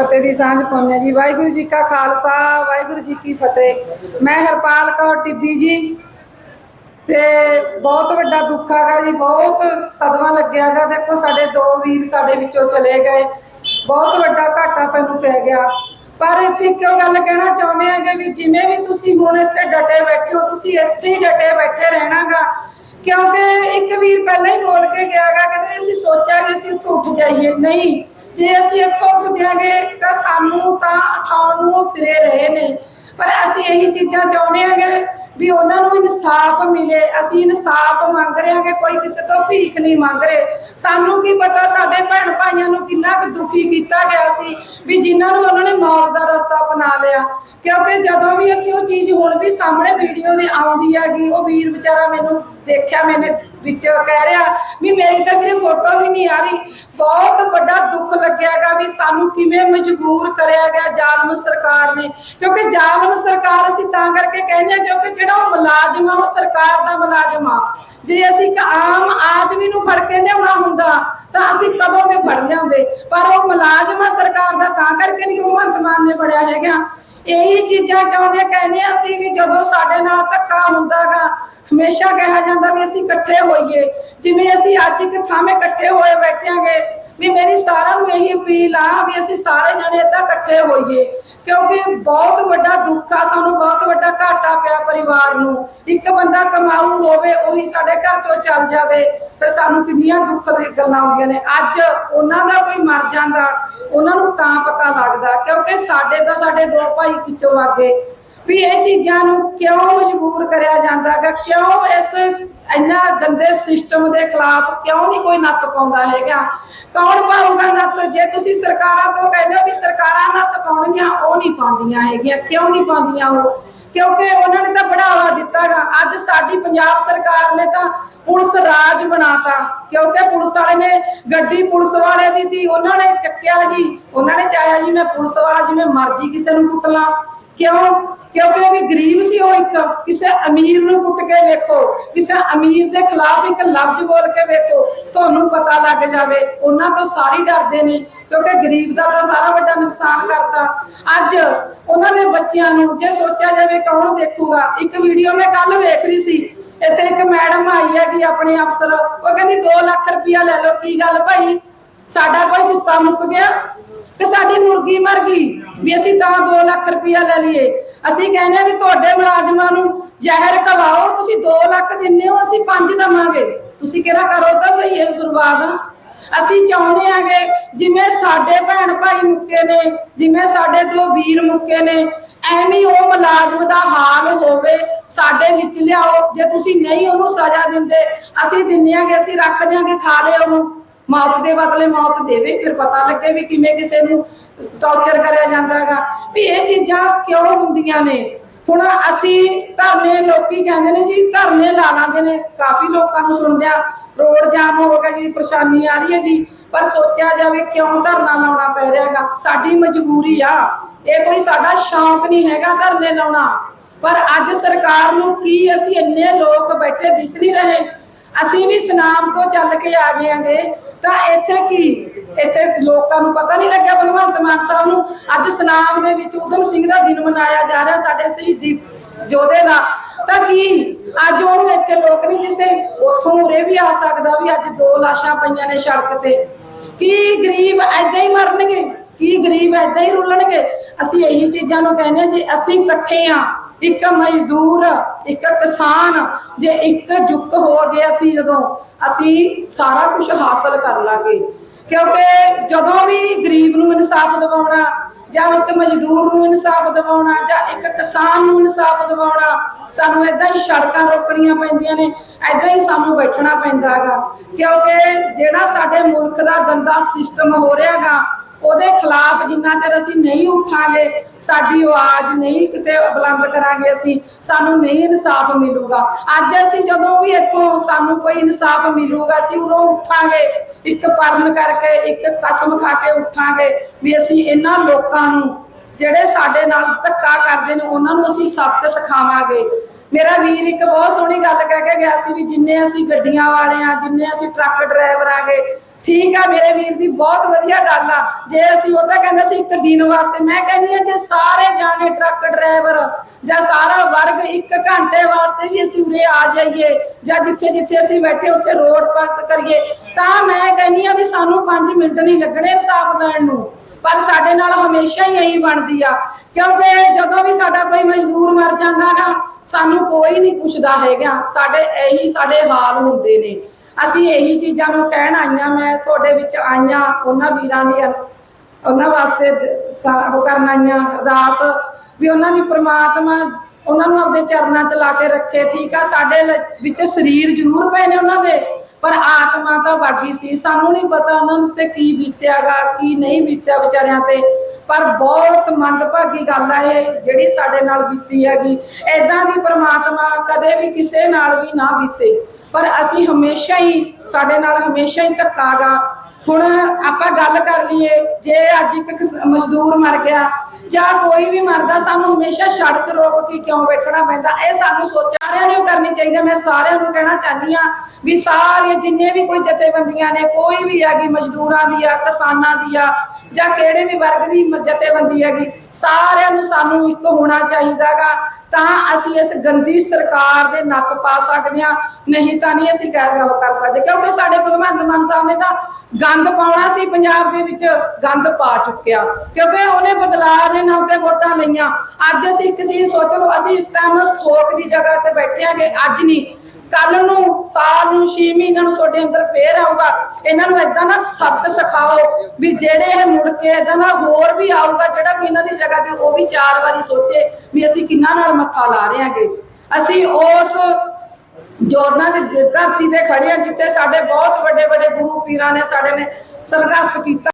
ਫਤਿਹ ਦੀ ਸਾਂਝ ਪਾਉਂਦੇ ਹਾਂ ਜੀ। ਵਾਹਿਗੁਰੂ ਜੀ ਕਾ ਖਾਲਸਾ, ਵਾਹਿਗੁਰੂ ਜੀ ਕੀ ਫਤਿਹ। ਮੈਂ ਹਰਪਾਲ ਕੌਰ ਟਿੱਬੀ ਜੀ ਤੇ ਬਹੁਤ ਵੱਡਾ ਦੁੱਖ ਹੈਗਾ ਜੀ, ਬਹੁਤ ਸਦਮਾ ਲੱਗਿਆਗਾ ਦੇਖੋ, ਸਾਡੇ ਦੋ ਵੀਰ ਸਾਡੇ ਵਿੱਚੋਂ ਚਲੇ ਗਏ। ਬਹੁਤ ਵੱਡਾ ਘਾਟਾ ਪੈਨੂੰ ਪੈ ਗਿਆ। ਪਰ ਇੱਥੇ ਕਿਉਂ ਗੱਲ ਕਹਿਣਾ ਚਾਹੁੰਦੇ ਆਂਗੇ ਵੀ ਜਿਵੇਂ ਵੀ ਤੁਸੀਂ ਹੁਣ ਇੱਥੇ ਡਟੇ ਬੈਠੇ ਹੋ, ਤੁਸੀਂ ਇੱਥੇ ਹੀ ਡਟੇ ਬੈਠੇ ਰਹਿਣਾਗਾ। ਕਿਉਂਕਿ ਇੱਕ ਵੀਰ ਪਹਿਲਾਂ ਹੀ ਬੋਲ ਕੇ ਗਿਆਗਾ ਕਹਿੰਦੇ ਅਸੀਂ ਸੋਚਾਂਗੇ ਅਸੀਂ ਉੱਥੋਂ ਉੱਠ ਜਾਈਏ। ਨਹੀਂ ਜੇ ਅਸੀਂ ਇੱਥੋਂ ਉੱਠ ਦਿਆਂਗੇ ਤਾਂ ਸਾਨੂੰ ਤਾਂ ਉਠਾਉਣ ਨੂੰ ਫਿਰੇ ਰਹੇ ਨੇ। ਪਰ ਅਸੀਂ ਇਹੀ ਚੀਜ਼ਾਂ ਚਾਹੁੰਦੇ ਆਂਗੇ ਵੀ ਉਹਨਾਂ ਨੂੰ ਇਨਸਾਫ ਮਿਲੇ। ਅਸੀਂ ਇਨਸਾਫ ਮੰਗ ਰਹੇ ਹਾਂਗੇ ਕੋਈ ਕਿਸੇ ਤੋਂ ਭੀਖ ਨਹੀਂ ਮੰਗ ਰਹੇ। ਸਾਨੂੰ ਕੀ ਪਤਾ ਸਾਡੇ ਭੈਣ ਭਾਈਆਂ ਨੂੰ ਕਿੰਨਾ ਕੁ ਦੁਖੀ ਕੀਤਾ ਗਿਆ ਸੀ ਵੀ ਜਿਨ੍ਹਾਂ ਨੂੰ ਉਹਨਾਂ ਨੇ ਮੌਤ ਦਾ ਰਸਤਾ ਅਪਣਾ ਲਿਆ। ਕਿਉਂਕਿ ਜਦੋਂ ਵੀ ਅਸੀਂ ਉਹ ਚੀਜ਼ ਹੁਣ ਵੀ ਸਾਹਮਣੇ ਵੀਡੀਓ ਦੇ ਆਉਂਦੀ ਹੈਗੀ, ਉਹ ਵੀਰ ਵਿਚਾਰਾ ਮੈਨੂੰ ਦੇਖਿਆ, ਮੈਨੇ ਵਿੱਚ ਕਹਿ ਰਿਹਾ ਵੀ ਮੇਰੀ ਤਾਂ ਵੀਰੇ ਫੋਟੋ ਵੀ ਨਹੀਂ ਆ ਰਹੀ। ਬਹੁਤ ਵੱਡਾ ਦੁੱਖ ਲੱਗਿਆਗਾ ਵੀ ਸਾਨੂੰ ਕਿਵੇਂ ਮਜਬੂਰ ਕਰਿਆ ਗਿਆ ਜ਼ਾਲਮ ਸਰਕਾਰ ਨੇ। ਕਿਉਂਕਿ ਜ਼ਾਲਮ ਸਰਕਾਰ ਅਸੀਂ ਤਾਂ ਕਰਕੇ ਕਹਿੰਦੇ ਆ ਕਿਉਂਕਿ ਜਿਹੜਾ ਉਹ ਮੁਲਾਜ਼ਮ ਆ, ਉਹ ਸਰਕਾਰ ਦਾ ਮੁਲਾਜ਼ਮ ਆ। ਜੇ ਅਸੀਂ ਇੱਕ ਆਮ ਆਦਮੀ ਨੂੰ ਫੜ ਕੇ ਲਿਆਉਣਾ ਹੁੰਦਾ, ਤਾਂ ਅਸੀਂ ਕਦੋਂ ਦੇ ਫੜ ਲਿਆਉਂਦੇ? ਪਰ ਉਹ ਮੁਲਾਜ਼ਮ ਆ ਸਰਕਾਰ ਦਾ, ਤਾਂ ਕਰਕੇ ਨਹੀਂ ਭਗਵੰਤ ਮਾਨ ਨੇ ਫੜਿਆ ਹੈਗਾ। ਇਹੀ ਚੀਜ਼ਾਂ ਚਾਹੁੰਦੇ ਕਹਿੰਦੇ ਹਾਂ ਅਸੀਂ ਵੀ ਜਦੋਂ ਸਾਡੇ ਨਾਲ ਧੱਕਾ ਹੁੰਦਾਗਾ, ਹਮੇਸ਼ਾ ਕਿਹਾ ਜਾਂਦਾ ਵੀ ਅਸੀਂ ਇਕੱਠੇ ਹੋਈਏ। ਜਿਵੇਂ ਅਸੀਂ ਅੱਜ ਇੱਕ ਥਾਵੇਂ ਇਕੱਠੇ ਹੋਏ ਬੈਠਿਆਂਗੇ ਵੀ ਮੇਰੀ ਸਾਰਿਆਂ ਨੂੰ ਇਹੀ ਅਪੀਲ ਆ ਵੀ ਅਸੀਂ ਸਾਰੇ ਜਣੇ ਏਦਾਂ ਇਕੱਠੇ ਹੋਈਏ। ਕਿਉਂਕਿ ਬਹੁਤ ਵੱਡਾ ਦੁੱਖ ਆ, ਸਾਨੂੰ ਬਹੁਤ ਵੱਡਾ ਘਾਟਾ ਪਿਆ ਪਰਿਵਾਰ ਨੂੰ। ਇੱਕ ਬੰਦਾ ਕਮਾਊ ਹੋਵੇ, ਉਹੀ ਸਾਡੇ ਘਰ ਚੋਂ ਚੱਲ ਜਾਵੇ, ਫਿਰ ਸਾਨੂੰ ਕਿੰਨੀਆਂ ਦੁੱਖ ਦੀ ਗੱਲਾਂ ਆਉਂਦੀਆਂ ਨੇ। ਅੱਜ ਉਹਨਾਂ ਦਾ ਕੋਈ ਮਰ ਜਾਂਦਾ, ਉਹਨਾਂ ਨੂੰ ਤਾਂ ਪਤਾ ਲੱਗਦਾ, ਕਿਉਂਕਿ ਸਾਡੇ ਤਾਂ ਸਾਡੇ ਦੋ ਭਾਈ ਪਿੱਛੋਂ ਵਾਗੇ ਵੀ ਇਹ ਚੀਜ਼ਾਂ ਨੂੰ ਕਿਉਂ ਮਜਬੂਰ ਕਰਿਆ ਜਾਂਦਾਗਾ? ਕਿਉਂ ਇਸ ਇੰਨਾ ਗੰਦੇ ਸਿਸਟਮ ਦੇ ਖਿਲਾਫ ਕਿਉਂ ਨਹੀਂ ਕੋਈ ਨੱਥ ਪਾਉਂਦਾ ਹੈਗਾ? ਕੌਣ ਪਾਊਗਾ ਨੱਥ? ਜੇ ਤੁਸੀਂ ਸਰਕਾਰਾਂ ਤੋਂ ਕਹਿੰਦੇ ਵੀ ਸਰਕਾਰਾਂ ਨੱਥ ਪਾਉਣਗੀਆਂ, ਉਹ ਨਹੀਂ ਪਾਉਂਦੀਆਂ ਹੈਗੀਆਂ। ਕਿਉਂ ਨਹੀਂ ਪਾਉਂਦੀਆਂ ਉਹ? ਕਿਉਂਕਿ ਉਹਨਾਂ ਨੇ ਤਾਂ ਬੜਾਵਾ ਦਿੱਤਾਗਾ। ਅੱਜ ਸਾਡੀ ਪੰਜਾਬ ਸਰਕਾਰ ਨੇ ਤਾਂ ਪੁਲਿਸ ਰਾਜ ਬਣਾਤਾ। ਕਿਉਂਕਿ ਪੁਲਿਸ ਵਾਲੇ ਨੇ ਗੱਡੀ ਪੁਲਿਸ ਵਾਲੇ ਦੀ ਸੀ ਉਹਨਾਂ ਨੇ ਚੱਕਿਆ ਜੀ। ਉਹਨਾਂ ਨੇ ਚਾਹਿਆ ਜੀ ਮੈਂ ਪੁਲਿਸ ਵਾਲਾ ਜਿਵੇਂ ਮਰਜ਼ੀ ਕਿਸੇ ਨੂੰ ਕੁੱਟ ਲਾਂ। ਕਿਉਂ? ਕਿਉਂਕਿ ਉਹ ਵੀ ਗਰੀਬ ਸੀ ਉਹ ਇੱਕ। ਕਿਸੇ ਅਮੀਰ ਨੂੰ ਕੁੱਟ ਕੇ ਵੇਖੋ। ਕਿਸੇ ਅਮੀਰ ਦੇ ਖਿਲਾਫ ਇੱਕ ਲਫ਼ਜ਼ ਬੋਲ ਕੇ ਵੇਖੋ। ਤੁਹਾਨੂੰ ਪਤਾ ਲੱਗ ਜਾਵੇ, ਉਹਨਾਂ ਤੋਂ ਸਾਰੀ ਡਰਦੇ ਨੇ, ਕਿਉਂਕਿ ਗਰੀਬ ਦਾ ਤਾਂ ਸਾਰਾ ਵੱਡਾ ਨੁਕਸਾਨ ਕਰਤਾ। ਅੱਜ ਉਹਨਾਂ ਦੇ ਬੱਚਿਆਂ ਨੂੰ ਜੇ ਸੋਚਿਆ ਜਾਵੇ ਕੌਣ ਦੇਖੂਗਾ? ਇੱਕ ਵੀਡੀਓ ਮੈਂ ਕੱਲ ਵੇਖ ਰਹੀ ਸੀ। ਇੱਥੇ ਇੱਕ ਮੈਡਮ ਆਈ ਹੈਗੀ ਆਪਣੇ ਅਫਸਰ। ਉਹ ਕਹਿੰਦੀ 2 ਲੱਖ ਰੁਪਇਆ ਲੈ ਲਓ, ਕੀ ਗੱਲ ਭਾਈ? ਸਾਡਾ ਕੋਈ ਕੁੱਤਾ ਮੁੱਕ ਗਿਆ। ਕਿ ਸਾਡੀ ਮੁਰਗੀ ਮਰ ਗਈ, ਵੀ ਅਸੀਂ ਤਾਂ 2 ਲੱਖ ਰੁਪਇਆ ਲੈ ਲਈਏ। ਅਸੀਂ ਕਹਿੰਦੇ ਵੀ ਤੁਹਾਡੇ ਮੁਲਾਜ਼ਮਾਂ ਨੂੰ ਜ਼ਹਿਰ ਖਵਾਓ, ਤੁਸੀਂ 2 ਲੱਖ ਦਿੰਨੇ ਹੋ, ਅਸੀਂ 5 ਦਵਾਂਗੇ। ਤੁਸੀਂ ਕਿਹੜਾ ਕਰੋ ਤਾਂ ਸਹੀ ਹੈ ਸ਼ੁਰੂਆਤ ਅਸੀਂ ਚਾਹੁੰਦੇ ਆਂਗੇ ਜਿਵੇਂ ਸਾਡੇ ਭੈਣ ਭਾਈ ਮੁੱਕੇ ਨੇ, ਜਿਵੇਂ ਸਾਡੇ ਦੋ ਵੀਰ ਮੁੱਕੇ ਨੇ, ਐਵੇਂ ਉਹ ਮੁਲਾਜ਼ਮ ਦਾ ਹਾਲ ਹੋਵੇ, ਸਾਡੇ ਵਿੱਚ ਲਿਆਓ। ਜੇ ਤੁਸੀਂ ਨਹੀਂ ਉਹਨੂੰ ਸਜ਼ਾ ਦਿੰਦੇ, ਅਸੀਂ ਦਿੰਨੇ ਆਂਗੇ ਅਸੀਂ ਰੱਖ ਦਿਆਂਗੇ, ਖਾ ਲਿਓ ਉਹਨੂੰ ਮੌਤ ਦੇ ਬਦਲੇ ਮੌਤ ਦੇਵੇ, ਫਿਰ ਪਤਾ ਲੱਗੇ ਵੀ ਕਿਵੇਂ ਕਿਸੇ ਨੂੰ ਟੌਰਚਰ ਕਰਿਆ ਜਾਂਦਾ ਹੈਗਾ। ਵੀ ਇਹ ਚੀਜ਼ਾਂ ਕਿਉਂ ਹੁੰਦੀਆਂ ਨੇ? ਹੁਣ ਅਸੀਂ ਧਰਨੇ ਲੋਕੀ ਕਹਿੰਦੇ ਨੇ ਜੀ, ਧਰਨੇ ਲਾ ਲਾਂਗੇ ਨੇ। ਕਾਫੀ ਲੋਕਾਂ ਨੂੰ ਸੁਣਦੇ ਰੋਡ ਜਾਮ ਹੋ ਗਿਆ ਜੀ, ਪਰੇਸ਼ਾਨੀ ਆ ਰਹੀ ਹੈ ਜੀ। ਪਰ ਸੋਚਿਆ ਜਾਵੇ ਕਿਉਂ ਧਰਨਾ ਲਾਉਣਾ ਪੈ ਰਿਹਾ ਹੈਗਾ। ਸਾਡੀ ਮਜਬੂਰੀ ਆ। ਇਹ ਕੋਈ ਸਾਡਾ ਸ਼ੌਂਕ ਨਹੀਂ ਹੈਗਾ ਧਰਨੇ ਲਾਉਣਾ। ਪਰ ਅੱਜ ਸਰਕਾਰ ਨੂੰ ਕੀ ਅਸੀਂ ਇੰਨੇ ਲੋਕ ਬੈਠੇ ਦਿਸ ਨਹੀਂ ਰਹੇ? ਅਸੀਂ ਵੀ ਸਨਾਮ ਤੋਂ ਚੱਲ ਕੇ ਆ ਗਏ ਆਂਗੇ ਤਾਂ ਇੱਥੇ ਕੀ? ਇੱਥੇ ਲੋਕਾਂ ਨੂੰ ਪਤਾ ਨਹੀਂ ਲੱਗਿਆ, ਭਗਵੰਤ ਮਾਨ ਸਾਹਿਬ ਨੂੰ। ਅੱਜ ਸਨਾਮ ਦੇ ਵਿੱਚ ਉਦਮ ਸਿੰਘ ਦਾ ਦਿਨ ਮਨਾਇਆ ਜਾ ਰਿਹਾ ਸਾਡੇ ਸ਼ਹੀਦੀ ਜੋਧੇ ਦਾ। ਤਾਂ ਕੀ? ਅੱਜ ਉਹਨੂੰ ਇੱਥੇ ਲੋਕ ਨਹੀਂ ਦਿਸੇ। ਉੱਥੋਂ ਉਰੇ ਵੀ ਆ ਸਕਦਾ ਵੀ ਅੱਜ ਦੋ ਲਾਸ਼ਾਂ ਪਈਆਂ ਨੇ ਸੜਕ ਤੇ। ਕੀ ਗਰੀਬ ਐਦਾਂ ਹੀ ਮਰਨਗੇ? ਕੀ ਗਰੀਬ ਐਦਾਂ ਹੀ ਰੁਲਣਗੇ? ਅਸੀਂ ਇਹੀ ਚੀਜ਼ਾਂ ਨੂੰ ਕਹਿੰਦੇ ਜੇ ਅਸੀਂ ਇਕੱਠੇ ਆ ਇੱਕ ਮਜ਼ਦੂਰ, ਇੱਕ ਕਿਸਾਨ, ਜੇ ਇੱਕ ਜੁੱਟ ਹੋ ਗਿਆ ਅਸੀਂ ਜਦੋਂ, ਅਸੀਂ ਸਾਰਾ ਕੁਝ ਹਾਸਲ ਕਰ ਲਾਂਗੇ। ਕਿਉਂਕਿ ਜਦੋਂ ਵੀ ਗਰੀਬ ਨੂੰ ਇਨਸਾਫ ਦਿਵਾਉਣਾ, ਜਾਂ ਇੱਕ ਮਜ਼ਦੂਰ ਨੂੰ ਇਨਸਾਫ ਦਿਵਾਉਣਾ, ਜਾਂ ਇੱਕ ਕਿਸਾਨ ਨੂੰ ਇਨਸਾਫ ਦਿਵਾਉਣਾ, ਸਾਨੂੰ ਇਦਾਂ ਹੀ ਸੜਕਾਂ ਰੋਕਣੀਆਂ ਪੈਂਦੀਆਂ ਨੇ ਐਦਾਂ ਹੀ ਸਾਨੂੰ ਬੈਠਣਾ ਪੈਂਦਾ ਹੈਗਾ। ਕਿਉਂਕਿ ਜਿਹੜਾ ਸਾਡੇ ਮੁਲਕ ਦਾ ਗੰਦਾ ਸਿਸਟਮ ਹੋ ਰਿਹਾਗਾ ਉਹਦੇ ਖਿਲਾਫ ਜਿੰਨਾ ਚਿਰ ਅਸੀਂ ਨਹੀਂ ਉਠਾਂਗੇ, ਸਾਡੀ ਆਵਾਜ਼ ਨਹੀਂ ਕਿਤੇ ਬੁਲੰਦ ਕਰਾਂਗੇ ਅਸੀਂ, ਸਾਨੂੰ ਨਹੀਂ ਇਨਸਾਫ ਮਿਲੂਗਾ। ਅੱਜ ਅਸੀਂ ਜਦੋਂ ਵੀ ਇੱਥੋਂ ਸਾਨੂੰ ਕੋਈ ਇਨਸਾਫ ਮਿਲੂਗਾ, ਅਸੀਂ ਉਰੋਂ ਉਠਾਂਗੇ, ਇੱਕ ਪਰਨ ਕਰਕੇ, ਇੱਕ ਕਸਮ ਖਾ ਕੇ ਉਠਾਂਗੇ ਵੀ ਅਸੀਂ ਇਹਨਾਂ ਲੋਕਾਂ ਨੂੰ, ਜਿਹੜੇ ਸਾਡੇ ਨਾਲ ਧੱਕਾ ਕਰਦੇ ਨੇ, ਉਹਨਾਂ ਨੂੰ ਅਸੀਂ ਸਬਕ ਸਿਖਾਵਾਂਗੇ। ਮੇਰਾ ਵੀਰ ਇੱਕ ਬਹੁਤ ਸੋਹਣੀ ਗੱਲ ਕਹਿ ਕੇ ਗਿਆ ਸੀ ਵੀ ਜਿੰਨੇ ਅਸੀਂ ਗੱਡੀਆਂ ਵਾਲੇ ਆ, ਜਿੰਨੇ ਅਸੀਂ ਟਰੱਕ ਡਰਾਈਵਰ ਆਗੇ ਠੀਕ ਆ ਮੇਰੇ ਵੀਰ ਦੀ, ਬਹੁਤ ਵਧੀਆ ਗੱਲ ਆ। ਜੇ ਅਸੀਂ ਉਹ ਤਾਂ ਕਹਿੰਦਾ ਸੀ ਇੱਕ ਦਿਨ ਵਾਸਤੇ, ਮੈਂ ਕਹਿੰਦੀ ਆ ਜੇ ਸਾਰੇ ਜਾਣੇ ਟਰੱਕ ਡਰਾਈਵਰ ਜਾਂ ਸਾਰਾ ਵਰਗ ਇੱਕ ਘੰਟੇ ਵਾਸਤੇ ਵੀ ਅਸੀਂ ਉਰੇ ਆ ਜਾਈਏ ਜਾਂ ਜਿੱਥੇ ਜਿੱਥੇ ਅਸੀਂ ਬੈਠੇ ਉੱਥੇ ਰੋਡ ਪਾਸ ਕਰੀਏ, ਤਾਂ ਮੈਂ ਕਹਿੰਦੀ ਆ ਵੀ ਸਾਨੂੰ 5 ਮਿੰਟ ਨਹੀਂ ਲੱਗਣੇ ਇਨਸਾਫ ਲੈਣ ਨੂੰ। ਪਰ ਸਾਡੇ ਨਾਲ ਹਮੇਸ਼ਾ ਹੀ ਇਹੀ ਬਣਦੀ ਆ। ਕਿਉਂਕਿ ਜਦੋਂ ਵੀ ਸਾਡਾ ਕੋਈ ਮਜ਼ਦੂਰ ਮਰ ਜਾਂਦਾ ਹੈ ਸਾਨੂੰ ਕੋਈ ਨਹੀਂ ਪੁੱਛਦਾ ਹੈਗਾ। ਸਾਡੇ ਇਹੀ ਸਾਡੇ ਹਾਲ ਹੁੰਦੇ ਨੇ। ਅਸੀਂ ਇਹੀ ਚੀਜ਼ਾਂ ਨੂੰ ਕਹਿਣ ਆਈਆਂ, ਮੈਂ ਤੁਹਾਡੇ ਵਿੱਚ ਆਈਆਂ, ਉਹਨਾਂ ਵੀਰਾਂ ਦੀ ਉਹਨਾਂ ਵਾਸਤੇ ਉਹ ਕਰਨ ਆਈਆਂ, ਅਰਦਾਸ ਵੀ ਉਹਨਾਂ ਦੀ ਪ੍ਰਮਾਤਮਾ ਉਹਨਾਂ ਨੂੰ ਆਪਦੇ ਚਰਨਾਂ 'ਚ ਲਾ ਕੇ ਰੱਖੇ, ਠੀਕ ਆ, ਸਾਡੇ ਵਿੱਚ ਸਰੀਰ ਜ਼ਰੂਰ ਪਏ ਨੇ ਉਹਨਾਂ ਦੇ, ਪਰ ਆਤਮਾ ਤਾਂ ਬਾਗੀ ਸੀ, ਸਾਨੂੰ ਨਹੀਂ ਪਤਾ ਉਹਨਾਂ ਨੂੰ ਤੇ ਕੀ ਬੀਤਿਆਗਾ, ਕੀ ਨਹੀਂ ਬੀਤਿਆ ਵਿਚਾਰਿਆਂ ਤੇ। ਪਰ ਬਹੁਤ ਮੰਦਭਾਗੀ ਗੱਲ ਆ ਇਹ, ਜਿਹੜੀ ਸਾਡੇ ਨਾਲ ਬੀਤੀ ਹੈਗੀ। ਐਦਾਂ ਦੀ ਪ੍ਰਮਾਤਮਾ ਕਦੇ ਵੀ ਕਿਸੇ ਨਾਲ ਵੀ ਨਾ ਬੀਤੇ। ਪਰ ਅਸੀਂ ਹਮੇਸ਼ਾ ਹੀ, ਸਾਡੇ ਨਾਲ ਹਮੇਸ਼ਾ ਹੀ ਧੱਕਾਗਾ ਹੁਣ ਆਪਾਂ ਗੱਲ ਕਰ ਲਈਏ, ਜੇ ਅੱਜ ਇੱਕ ਮਜ਼ਦੂਰ ਮਰ ਗਿਆ, ਜਾਂ ਕੋਈ ਵੀ ਮਰਦਾ, ਸਾਨੂੰ ਹਮੇਸ਼ਾ ਸੜਕ ਰੋਕ ਕੇ ਕਿਉਂ ਬੈਠਣਾ ਪੈਂਦਾ? ਇਹ ਸਾਨੂੰ ਸੋਚ ਸਾਰਿਆਂ ਨੂੰ ਕਰਨੀ ਚਾਹੀਦੀ ਹੈ। ਮੈਂ ਸਾਰਿਆਂ ਨੂੰ ਕਹਿਣਾ ਚਾਹਨੀ ਆ ਵੀ ਸਾਰੇ ਜਿੰਨੇ ਵੀ ਕੋਈ ਜਥੇਬੰਦੀਆਂ ਨੇ, ਕੋਈ ਵੀ ਹੈਗੀ ਮਜ਼ਦੂਰਾਂ ਦੀ ਆ, ਕਿਸਾਨਾਂ ਦੀ ਆ ਜਾਂ ਕਿਹੜੇ ਵੀ ਵਰਗ ਦੀ ਜਥੇਬੰਦੀ ਹੈਗੀ ਸਾਰਿਆਂ ਨੂੰ ਸਾਨੂੰ ਇੱਕ ਹੋਣਾ ਚਾਹੀਦਾਗਾ। ਤਾਂ ਅਸੀਂ ਇਸ ਗੰਦੀ ਸਰਕਾਰ ਦੇ ਨੱਕ ਪਾ ਸਕਦੇ ਆ ਨਹੀਂ ਤਾਂ ਨਹੀਂ ਅਸੀਂ ਕਹਿ ਕਰ ਸਕਦੇ, ਕਿਉਂਕਿ ਸਾਡੇ ਭਗਵੰਤ ਮਾਨ ਸਾਹਿਬ ਨੇ ਤਾਂ ਗੰਦ ਪਾਉਣਾ ਸੀ, ਪੰਜਾਬ ਦੇ ਵਿੱਚ ਗੰਦ ਪਾ ਚੁੱਕਿਆ। ਕਿਉਂਕਿ ਉਹਨੇ ਬਦਲਾਅ ਦੇ ਨਾਂ ਤੇ ਵੋਟਾਂ ਲਈਆਂ। ਅੱਜ ਅਸੀਂ ਇੱਕ ਸੋਚ ਲਓ, ਅਸੀਂ ਇਸ ਟਾਈਮ ਸੋਕ ਦੀ ਜਗ੍ਹਾ ਤੇ ਬੈਠੇ ਆਂਗੇ ਅੱਜ ਨਹੀਂ। ਕੱਲ ਨੂੰ, ਸਾਲ ਨੂੰ 6 ਮਹੀਨਿਆਂ ਨੂੰ ਤੁਹਾਡੇ ਅੰਦਰ ਫੇਰ ਆਊਗਾ। ਇਹਨਾਂ ਨੂੰ ਏਦਾਂ ਨਾ ਸਬਕ ਸਿਖਾਓ ਵੀ ਜਿਹੜੇ ਇਹ ਮੁੜ ਕੇ ਏਦਾਂ ਨਾ ਹੋਰ ਵੀ ਆਊਗਾ, ਜਿਹੜਾ ਵੀ ਇਹਨਾਂ ਦੀ ਜਗ੍ਹਾ ਤੇ ਉਹ ਵੀ ਚਾਰ ਵਾਰੀ ਸੋਚੇ ਵੀ ਅਸੀਂ ਕਿੰਨਾ ਨਾਲ ਮੱਥਾ ਲਾ ਰਹੇ ਹਾਂਗੇ ਅਸੀਂ ਉਸ ਜੋੜਨਾ ਦੀ ਧਰਤੀ ਤੇ ਖੜੇ ਹਾਂ ਜਿੱਥੇ ਸਾਡੇ ਬਹੁਤ ਵੱਡੇ ਵੱਡੇ ਗੁਰੂ ਪੀਰਾਂ ਨੇ ਸਾਡੇ ਨੇ ਸੰਘਰਸ਼ ਕੀਤਾ।